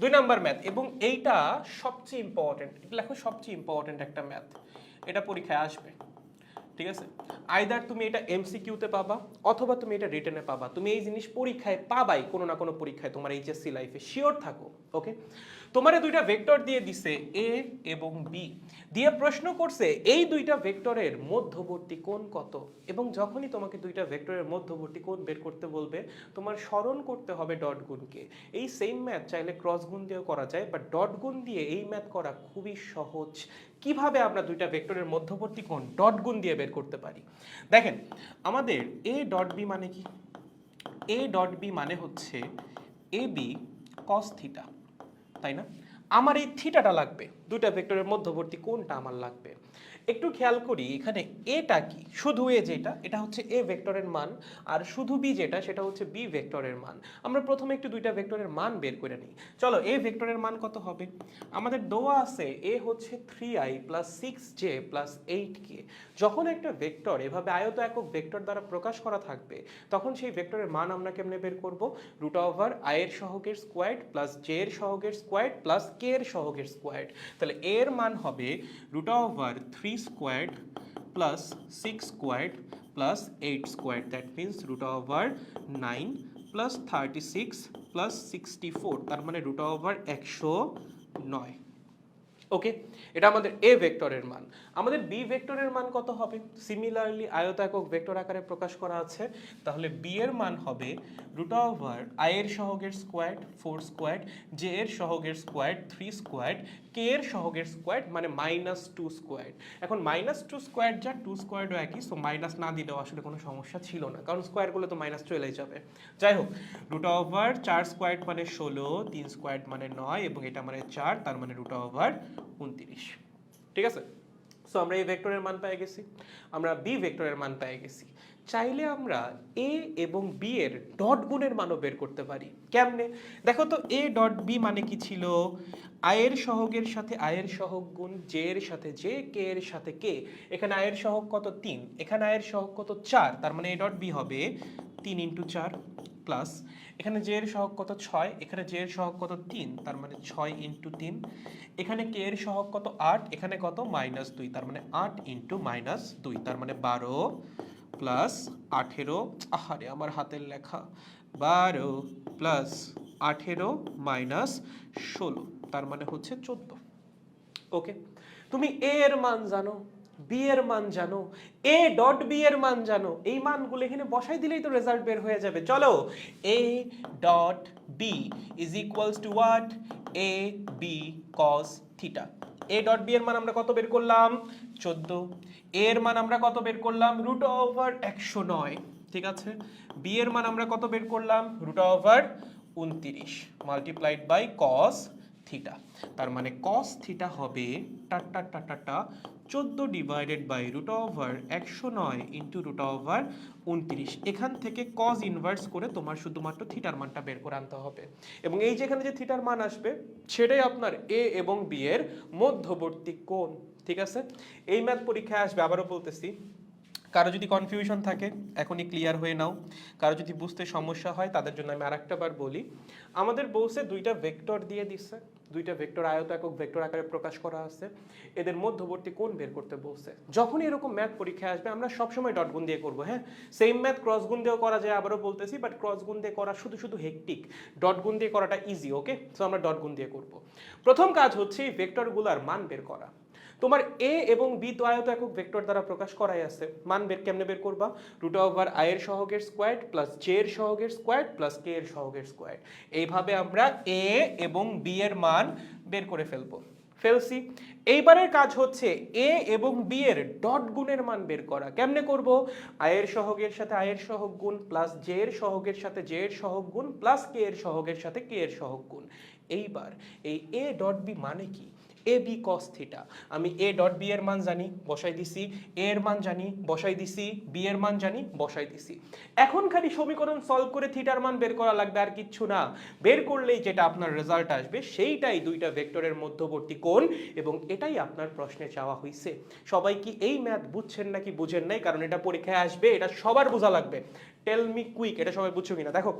দুই number math এবং এইটা সবচেয়ে ইম্পর্টেন্ট এটা লেখো সবচেয়ে ইম্পর্টেন্ট একটা ম্যাথ এটা পরীক্ষায় আসবে, ঠিক আছে? আইদার তুমি এটা এমসিকিউতে পাবা, অথবা তুমি এটা রিটার্নে পাবা, তুমি এই জিনিস পরীক্ষায় পাবাই, কোনো না কোনো পরীক্ষায় তোমার এইচএসসি লাইফে শিওর থাকো ওকে তোমারে দুইটা ভেক্টর দিয়ে দিছে এ এবং বি দিয়ে প্রশ্ন করছে, এই দুইটা ভেক্টরের মধ্যবর্তী কোণ কত? এবং যখনই তোমাকে দুইটা ভেক্টরের মধ্যবর্তী কোণ বের করতে বলবে, তোমার স্মরণ করতে হবে ডট গুণকে এই সেম ম্যাথ চাইলে ক্রস গুণ দিয়েও করা যায় বাট ডট গুণ দিয়ে এই ম্যাথ করা খুবই সহজ। কীভাবে আমরা দুইটা ভেক্টরের মধ্যবর্তী কোণ ডট গুণ দিয়ে বের করতে পারি? দেখেন, আমাদের এ ডট বি মানে কি? এ ডট বি মানে হচ্ছে এ বি কস থিটা তাই না? আমার এই থিটাটা লাগবে দুটা ভেক্টরের মধ্যবর্তী কোনটা আমার লাগবে। একটু খেয়াল করি, এখানে এটা কি? শুধু এ যেটা, এটা হচ্ছে এ ভেক্টরের মান, আর শুধু বি যেটা, সেটা হচ্ছে বি ভেক্টরের মান। আমরা প্রথমে একটু দুইটা ভেক্টরের মান বের করে নিই। চলো, এ ভেক্টরের মান কত হবে? আমাদের দোয়া আছে এ হচ্ছে three I plus six J plus eight K. যখন একটা ভেক্টর এভাবে আয়ত একক ভেক্টর দ্বারা প্রকাশ করা থাকবে, তখন সেই ভেক্টরের মান আমরা কেমনে বের করব? রুট ওভার আয়ের সহগের স্কোয়ার্ড প্লাস জে এর সহগের স্কোয়ার্ড প্লাস কে এর সহগের স্কোয়ার্ড তাহলে এর মান হবে root over three squared plus six squared plus eight squared that means root over nine plus thirty six plus sixty four তার মানে রুট ওভার একশো নয়। ওকে এটা আমাদের এ ভেক্টরের মান। আমাদের বি ভেক্টরের মান কত হবে? সিমিলারলি আয়ত একক ভেক্টর আকারে প্রকাশ করা আছে। তাহলে বি এর মান হবে রুট ওভার আই এর সহগের স্কোয়ার্ড ফোর স্কোয়ার্ড জে এর সহগের স্কোয়ার্ড থ্রি স্কোয়ার্ড কে এর সহগের স্কোয়ার্ড মানে মাইনাস টু স্কোয়ার্ড এখন মাইনাস টু স্কোয়ার্ড যা টু স্কোয়ার্ডও একই সো মাইনাস না দিলেও আসলে কোনো সমস্যা ছিল না, কারণ স্কোয়ারগুলো তো মাইনাস চলেই যাবে। যাই হোক রুট ওভার চার স্কোয়ার্ড মানে ষোলো, তিন স্কোয়ার্ড মানে নয়, এবং এটা মানে চার, তার মানে রুট ওভার উনত্রিশ। ঠিক আছে? সো আমরা এই ভেক্টরের মান পেয়ে গেছি। আমরা বি ভেক্টরের মান পেয়ে গেছি। চাইলে আমরা এ এবং বি এর ডট গুণের মানও বের করতে পারি। কেমনে? দেখো তো এ ডট বি মানে কি ছিল? আয়ের সহগের সাথে আয়ের সহগ গুণ জে এর সাথে জে কে এর সাথে কে এখানে আয়ের সহগ কত? তিন। এখানে আয়ের সহগ কত? চার। তার মানে এ ডট বি হবে তিন ইন্টু চার প্লাস এখানে জে এর কত? ছয়। এখানে জে এর কত? তিন। তার মানে ছয় ইন্টু তিন। এখানে কে এর সহগ কত? আট। এখানে কত? মাইনাস দুই। তার মানে আট ইন্টু মাইনাস দুই। তার মানে বারো প্লাস আঠেরো। আহারে, আমার হাতের লেখা। বারো প্লাস আঠেরো মাইনাস ষোলো। তার মানে হচ্ছে চোদ্দ। ওকে তুমি এর মান জানো। বি এর মান জানো এ ডট বি এর মান জানো, এই মানগুলো এখানে বসাই দিলেই তো রেজাল্ট বের হয়ে যাবে। চলো A dot B is equals to what A B cos theta A dot B এর মান আমরা কত বের করলাম? চোদ্দ। এর মান আমরা কত বের করলাম? রুট ওভার একশো নয়। ঠিক আছে? বি এর মান আমরা কত বের করলাম? রুট ওভার উনতিরিশ। মাল্টিপ্লাইড বাই কস থিটা তার মানে কস থিটা হবে টাটা টাটা চোদ্দ ডিভাইডেড বাই রুট ওভার একশো নয় ইন্টু রুট ওভার উনত্রিশ। এখান থেকে কজ ইনভার্স করে তোমার শুধুমাত্র থিটার মানটা বের করে আনতে হবে। এবং এই যেখানে যে থিটার মান আসবে, সেটাই আপনার এ এবং বি এর মধ্যবর্তী কোণ। ঠিক আছে? এই ম্যাথ পরীক্ষায় আসবে, আবারও বলতেছি। কারও যদি কনফিউশন থাকে, এখনই ক্লিয়ার হয়ে নাও। কারও যদি বুঝতে সমস্যা হয়, তাদের জন্য আমি আরেকটা বার বলি। আমাদের বলছে দুইটা ভেক্টর দিয়ে দিচ্ছে দুইটা ভেক্টর আয়ত একক ভেক্টর আকারে প্রকাশ করা আছে। এদের মধ্যবর্তী কোণ বের করতে বলছে। যখনই এরকম ম্যাথ পরীক্ষায় আসবে, আমরা সবসময় ডট গুণ দিয়ে করব হ্যাঁ? সেম ম্যাথ ক্রস গুণ দিয়েও করা যায়, আবারও বলতেছি বাট ক্রস গুণ দিয়ে করা শুধু শুধু হেকটিক ডট গুণ দিয়ে করাটা ইজি ওকে সো আমরা ডট গুণ দিয়ে করব। প্রথম কাজ হচ্ছে এই ভেক্টরগুলোর মান বের করা। তোমার এ এবং বি তো আয়ত একক ভেক্টর দ্বারা প্রকাশ করাই আছে। মান বের কেমনে বের করবা? রুট ওভার আই এর সহগের স্কোয়ার্ড প্লাস জে এর সহগের স্কোয়ার্ড প্লাস কে এর সহগের স্কোয়ার্ড এইভাবে আমরা এ এবং বি এর মান বের করে ফেলব। ফেলছি। এইবারের কাজ হচ্ছে এ এবং বি এর ডট গুণের মান বের করা। কেমনে করব? আয়ের সহগের সাথে আয়ের সহগ গুণ প্লাস জে এর সহগের সাথে জে এর সহগ গুণ প্লাস কে এর সহগের সাথে কে এর সহগ গুণ। এইবার এই এ ডট বি মানে কি? এ বি কস থিটা আমি এ ডট বি এর মান জানি, বসাই দিছি। এ এর মান জানি, বসাই দিছি। বি এর মান জানি, বসাই দিছি। এখন খালি সমীকরণ সলভ করে থিটার মান বের করা লাগবে আর কিচ্ছু না। বের করলেই যেটা আপনার রেজাল্ট আসবে, সেইটাই দুইটা ভেক্টরের মধ্যবর্তী কোণ এবং এটাই আপনার প্রশ্নে চাওয়া হয়েছে সবাই কি এই ম্যাথ বুঝছেন নাকি বুঝেন নাই? কারণ এটা পরীক্ষায় আসবে, এটা সবার বোঝা লাগবে। টেল মি কুইক এটা সবাই বুঝছ কিনা? দেখো।